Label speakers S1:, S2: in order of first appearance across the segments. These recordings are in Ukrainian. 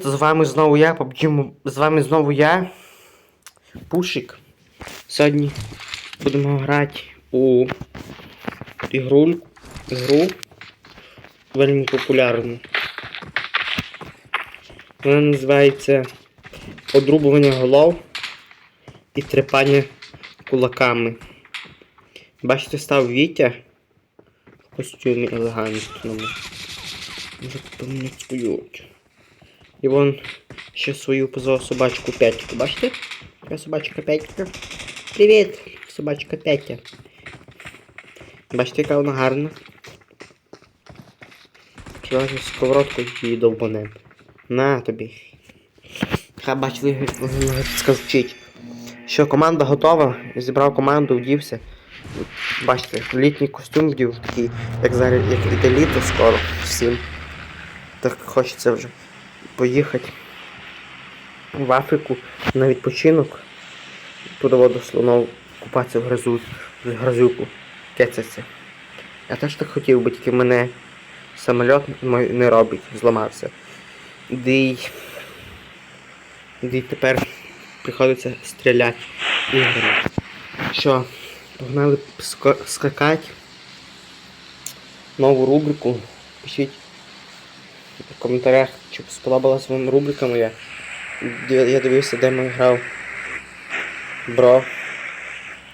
S1: З вами знову я, PUBG, з вами знову я, Пушик. Сьогодні будемо грати у ігру, ігру вельми популярну. Вона називається Одрубування голов і трепання кулаками. Бачите, став Вітя в костюмі елегантному. Може помінять свою. І вон ще свою позвав собачку Петьку. Бачите? Така собачка Петька. Привіт, собачка Петя. Бачите, яка вона гарна. Чувак сковородку її довбане. На тобі. Хай бачили, скажуть. Що команда готова. Зібрав команду, вдівся. Бачите, літній костюм вдів такий, як зараз, як іде літо скоро всім. Так хочеться вже поїхати в Африку на відпочинок. Туди воду слонов купатися в грозу, в грозюку. Кецяться. Я теж так хотів би, тільки мене самоліт не робить, зламався. Де де тепер приходиться стріляти іграми. Що, погнали скакати. Нову рубрику. Пишіть в коментарях, чи сподобалась вам рубрика моя. Я дивився, де ми грав Бро,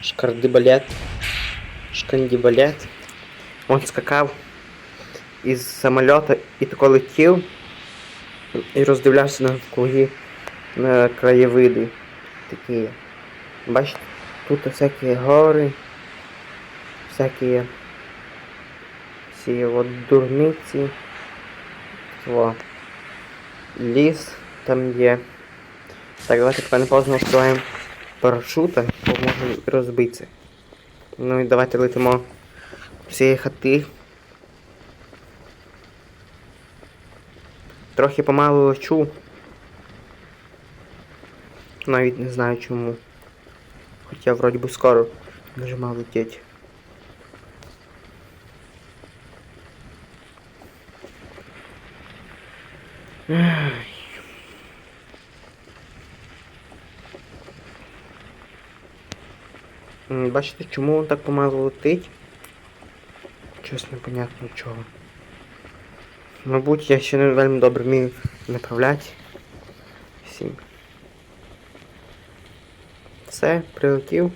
S1: Шкардибалет, Шкандібалет. Он скакав із самольота і тако летів і роздивлявся навкруги на краєвиди такі. Бачите, тут всякі гори, всякі всі от дурниці. Во. Ліс там є. Так, давайте тепер не поздно відкриваємо парашута, бо може розбитися. Ну і давайте летимо з цієї хати. Трохи помалу лечу. Навіть не знаю чому. Хоча вроді би скоро дуже мав летіти. Бачите, чому він так помало летить? Щось непонятно чого. Мабуть, я ще не вельми добре вмію направляти. Всім. Все, прилетів.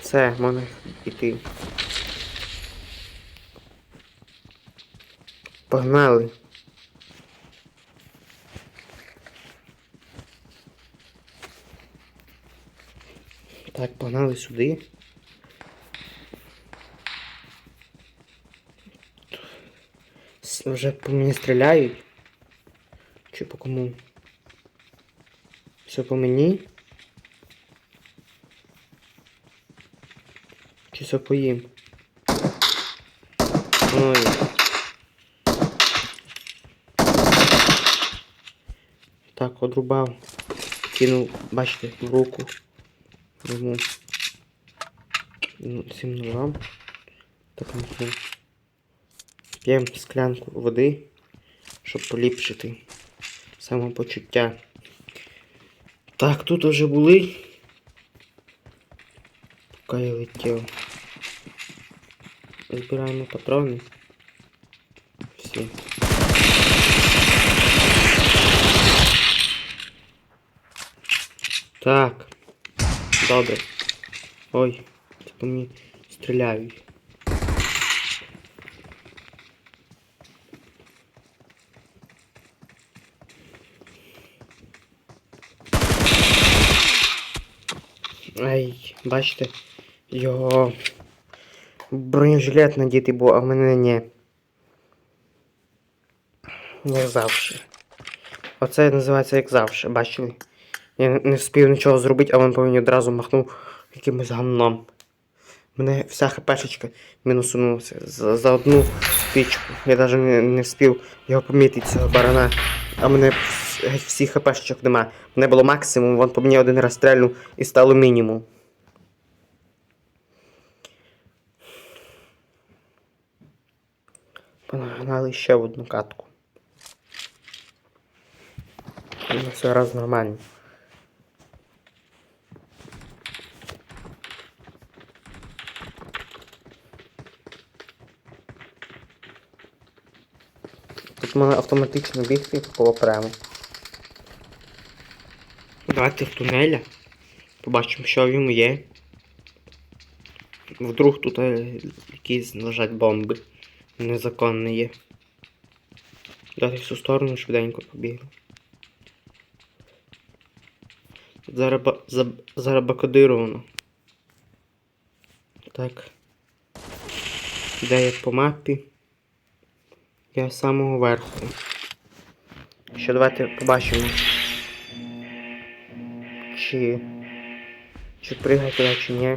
S1: Все, можна йти. Погнали. Так, сюди. Вже по мені стріляють. Чи по кому? Все по мені? Чи все по їм? Ой. Так, одрубав. Кинув, бачите, в руку. Йому ну, цим ножом. Так, ну, П'ємо склянку води, щоб поліпшити самопочуття. Так, тут вже були. Поки я летів. Збираємо патрони. Всі. Так. Добре. Ой, по мені стріляють. Ай, бачите, його бронежилет надітий був, а в мене ні. Як завжди. Оце називається як завжди, бачили? Я не- не встиг нічого зробити, а він по мені одразу махнув якимось гамном. Мене вся хпшечка мінусунулася за, за одну пічку. Я навіть не, не встиг його помітити цього барана. А мене геть всіх хпшечок нема. Мене було максимум, він по мені один раз стрельнув і стало мінімум. Погнали ще одну катку. Все раз нормально. Можна автоматично бігти по прямо. Давайте в тунеля. Побачимо, що в ньому є. Вдруг тут е, якісь лежать бомби. Незаконні є. Дати цю сторону швиденько побігли. Зараз, ба- зарабакодировано. Так. Де я по мапі? Я з самого верху. Ще давайте побачимо. Чи. Чи пригає туди, чи ні.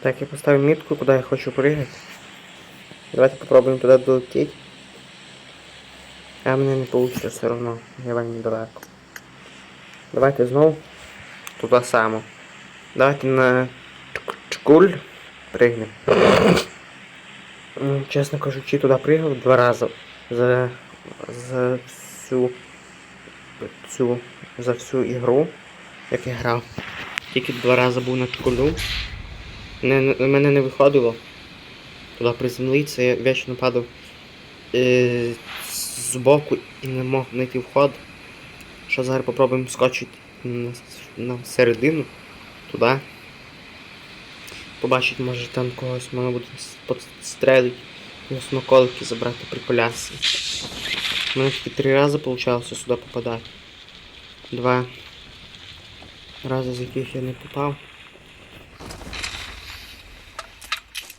S1: Так, я поставив мітку, куди я хочу пригати. Давайте попробуємо туди долетіти. А мене не вийде все одно, я вам недалеко. Давайте знову туди само. Давайте на чкуль пригнемо. М, Чесно кажучи, туди пригав два рази. За, за всю, цю, за всю ігру, як я грав. Тільки два рази був на чкулю. Не, не, мене не виходило. Туди приземлитися, я вічно падав е, з боку і не мог знайти вход. Що зараз попробуємо скочити на, середину туди. Побачить, може там когось можна буде підстрелити. На смаколики забрати приколяси. У мене тільки три рази вийшло сюди попадати. Два рази, з яких я не попав.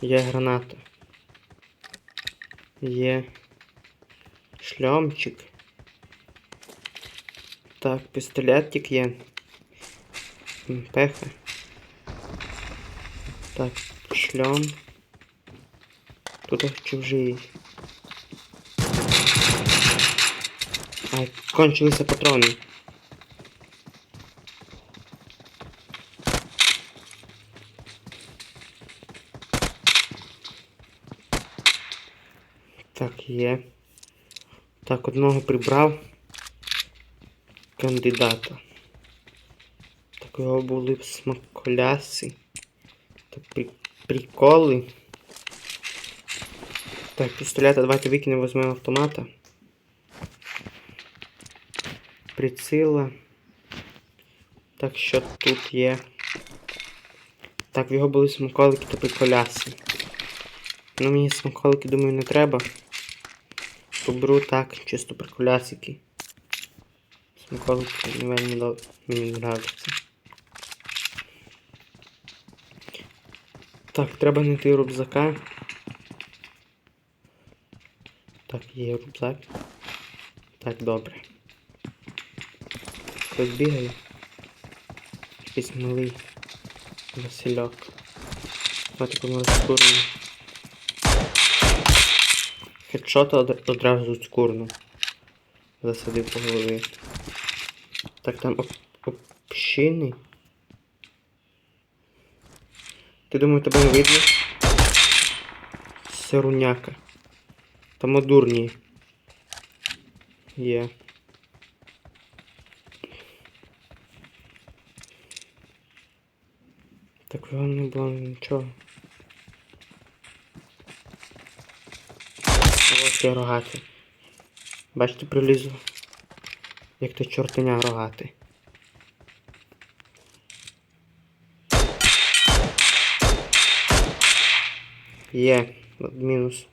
S1: Є граната. Є шльомчик. Так, пістолетик є. М, Пеха. Так, шльом. Тут чужий. Ай, кончилися патрони. Так, є. Так, одного прибрав кандидата. Так, його були смаколяси. Так, при... приколи. Так, пістолета давайте викинемо, візьмемо автомата. Прицила. Так, що тут є? Так, в його були смаколики та приколяси. Ну, мені смаколики, думаю, не треба. Поберу так, чисто приколясики. Смаколики не вельми мені нравиться. Так, треба знайти рюкзака. Так, є рюкзак. Так, добре. Хтось бігає. Якийсь малий Васильок. Давайте скурну. Хедшота од- одразу скурну. Засадив по голові. Так там об... общини. Ти думаю, тебе не видно? Сируняка. Там одурні. Є. Так його не було нічого. Я рогатий. Бачите, прилізу. Як то чортеня рогатий. Є, мінус.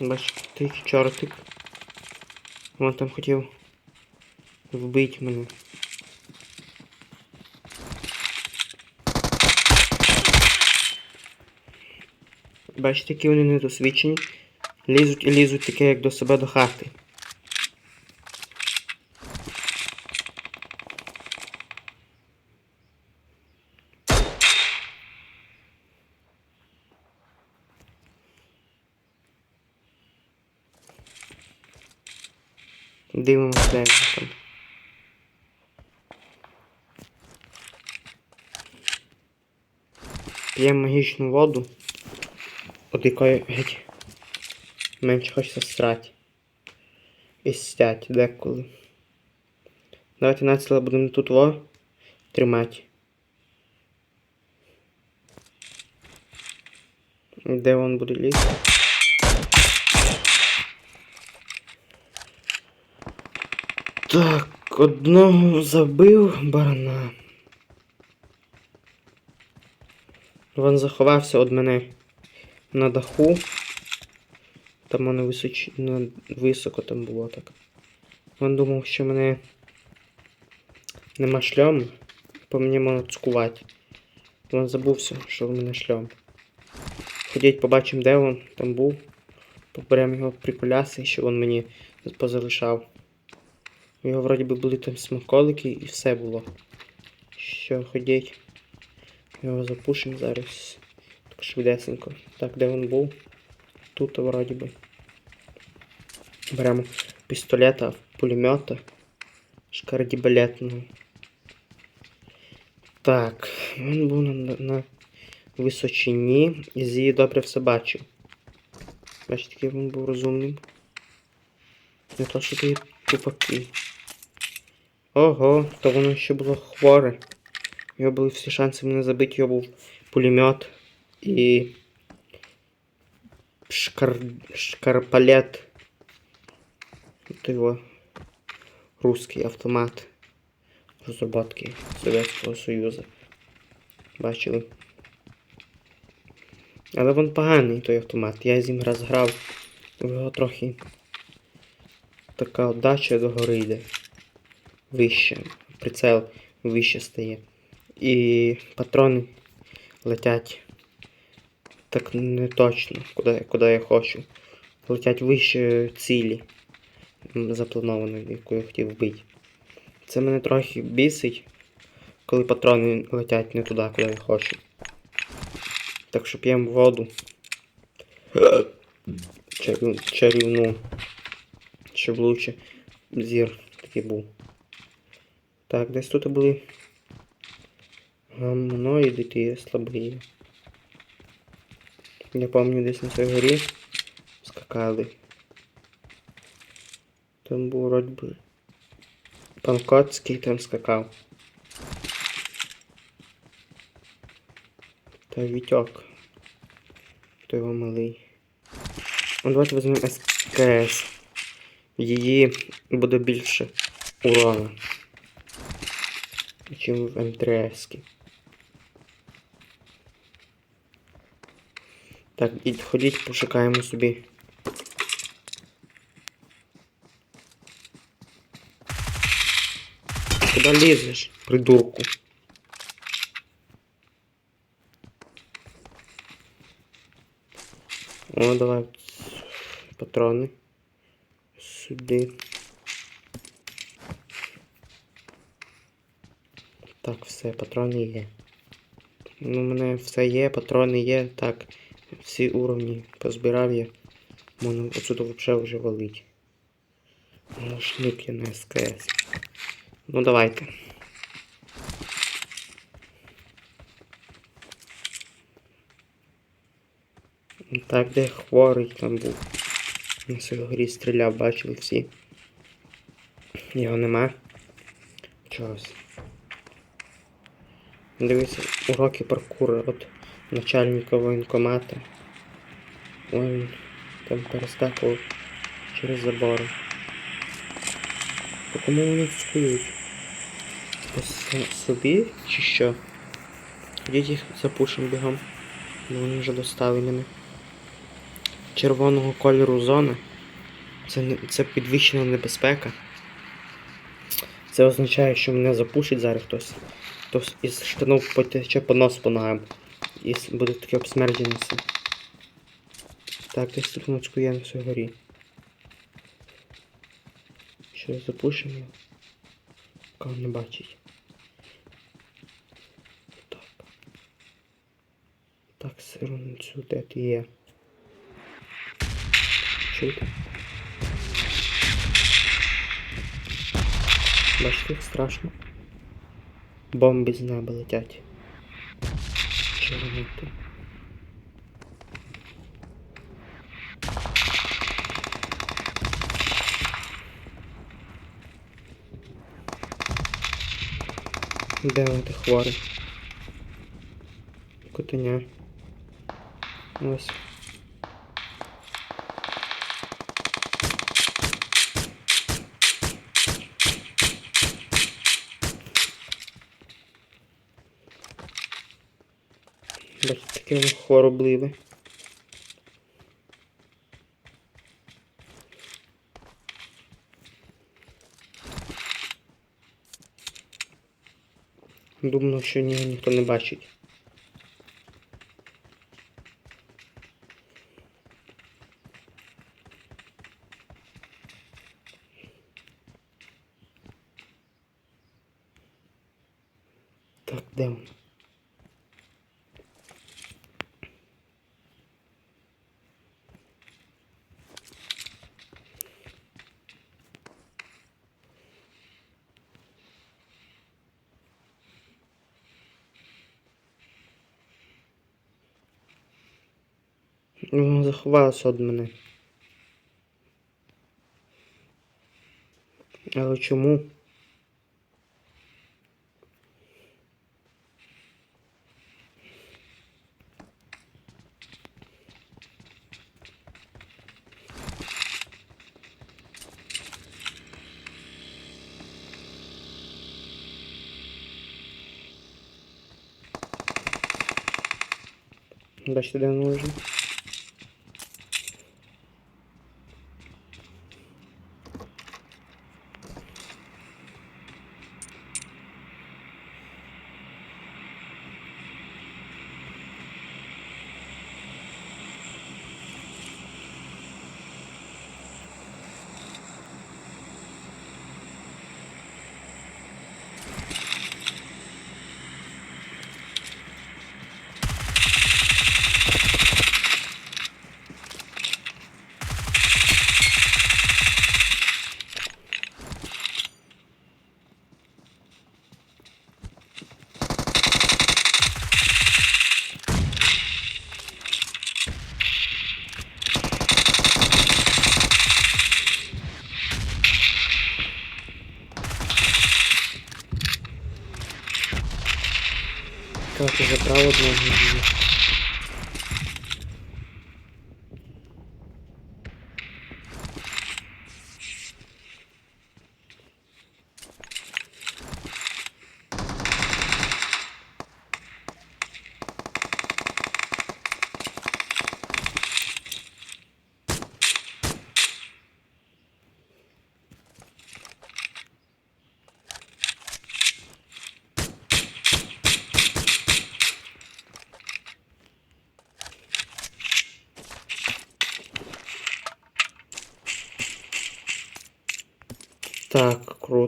S1: Бачите, такий чортик. Він там хотів вбити мене. Бачите, які вони недосвідчені. Лізуть і лізуть таке, як до себе до хати. Дивимося, де там. П'ємо магічну воду, от геть менше хочеться срати. І стять деколи. Давайте націло будемо тут во тримати. Де він буде лізти? Так, одного забив барана. Він заховався від мене на даху. Там воно височ... високо там було так. Він думав, що мене нема шльому, по мені можна цькувати. Він забувся, що в мене шльом. Ходіть, побачимо, де він там був. Поберемо його приколяси, що він мені позалишав. У його вроді би були там смаколики і все було. Що, ходіть. Його запушимо зараз. Швидесенько. Так, де він був? Тут вроді би. Беремо пістолета, пулемета. Шкардібалетного. Так, він був на, на височині і зі добре все бачив. Бачите, який він був розумним. Не то, що ти тупаки. Ого, то воно ще було хворе. У нього були всі шанси мене забити, його був пулемет і шкар... шкарпалет. Это его русский автомат розробки Совєтського Союзу. Бачили. Але він поганий той автомат. Я з ним раз грав. Його трохи така отдача до гори йде. Вище. Прицел вище стає. І патрони летять так не точно, куди, куди я хочу. Летять вище цілі запланованої, яку я хотів вбити. Це мене трохи бісить, коли патрони летять не туди, куди я хочу. Так що п'ємо воду. Чарівну. Щоб лучше зір такий був. Так, десь тут були гамноїди ті слабі. Я пам'ятаю, десь на цій горі скакали. Там був вроді пан Коцький там скакав. Та Вітьок. Той його малий. Ну, давайте візьмемо СКС. Її буде більше урона. Чим в МТС. Так, і ходіть, пошукаємо собі. Куда лізеш, придурку? О, давай патрони. Сюди. Так, все, патрони є. Ну, у мене все є, патрони є. Так, Всі уровні позбирав я. Можна отсюда взагалі вже валить. Шлюк я на СКС. Ну давайте. Так, де хворий там був. На цій горі стріляв, бачили всі. Його нема. Чогось. Дивіться, уроки паркура от начальника воєнкомата. Ой, там перескакував через забори. По кому вони цькують? По собі чи що? Ходіть їх запушимо бігом. Бо вони вже достали мене. Червоного кольору зона. Це, це підвищена небезпека. Це означає, що мене запушить зараз хтось. Хтось із штанов потече по нос по ногам. С- буде таке обсмерджене все. Так, десь тут ночкує на всій горі. Що запушимо? Кого не бачить. Так. Так, сирунцю, де ти є? Чути? Бачите, страшно. Бомби з неба летять. Чернути. Де ви ти хворий? Котеня. Ось. Воно хворобливе. Думав, що ні, ніхто не бачить. Так, де він? Воно заховалося від мене. Але чому? Бачите, де воно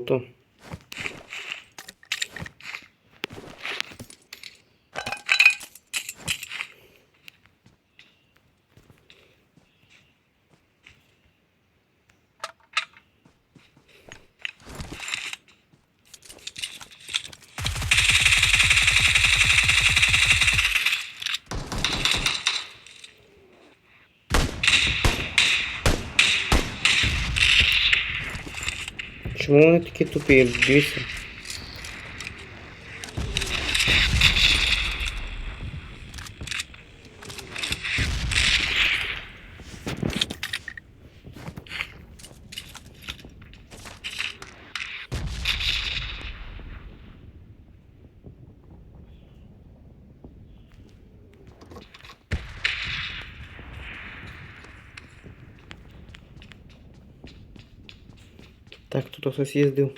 S1: Так, Чому вони такі тупі? Дивіться. Так, тут хтось їздив.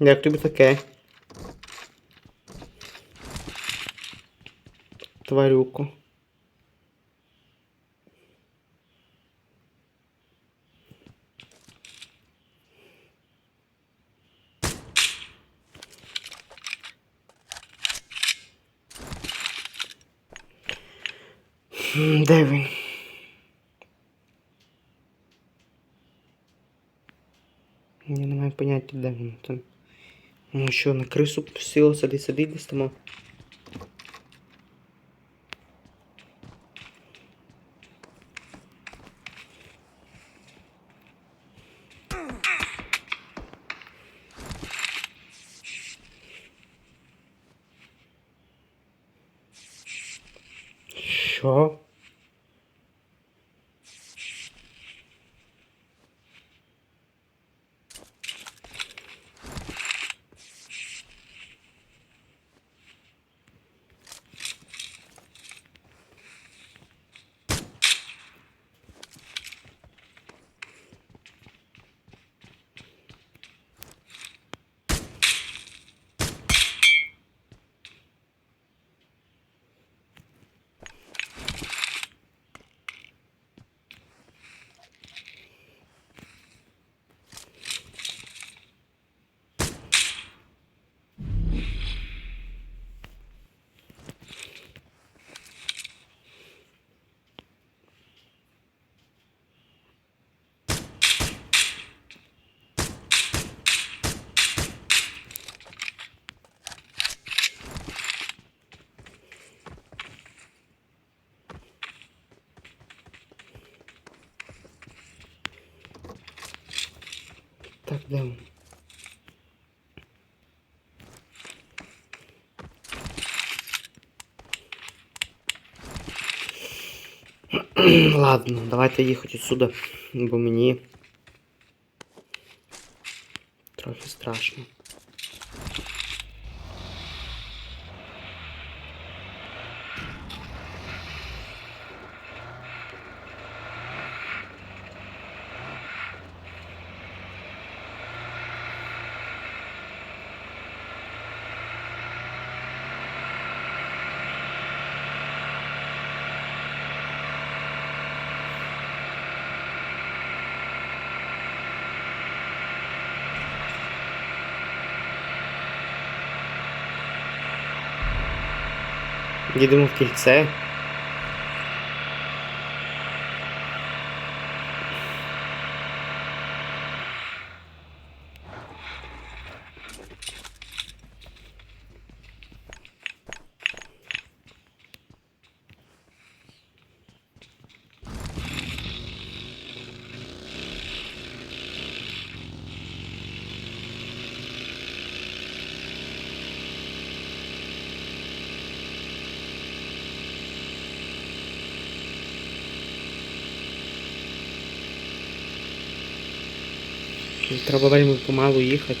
S1: Як тобі таке? тварюку. Де він? Я не маю поняття, де він там. Ну що, на крису сіла, сиди, сиди, десь там. Так, де він? Ладно, давайте їхати сюди, бо мені трохи страшно. Їдемо в кільце. Треба вельми помалу їхати.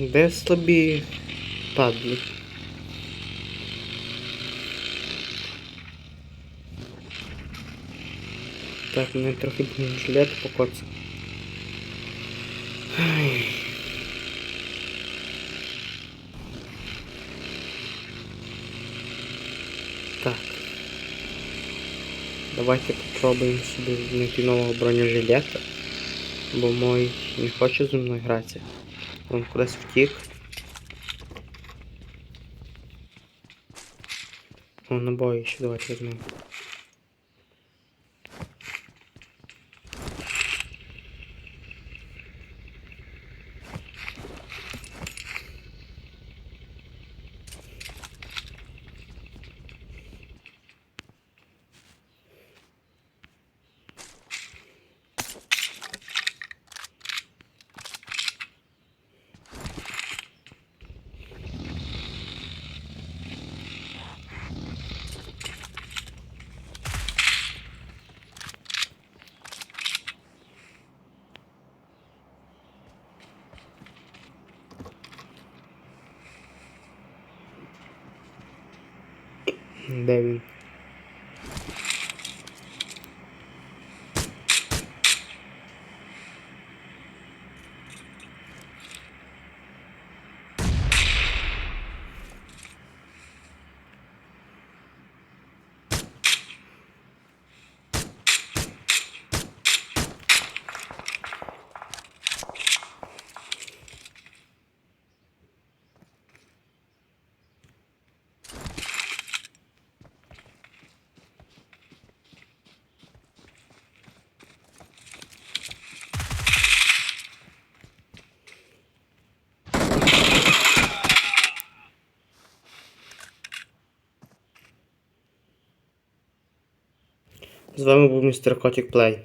S1: Де слабі падли? Так, мене трохи жилет покоцав. Так. Давайте попробуємо собі знайти нового бронежилета. Бо мой не хоче зі мною гратися. Він кудись втік. О, набої ще давайте візьмемо. Де він? З вами був містер Котик Плей.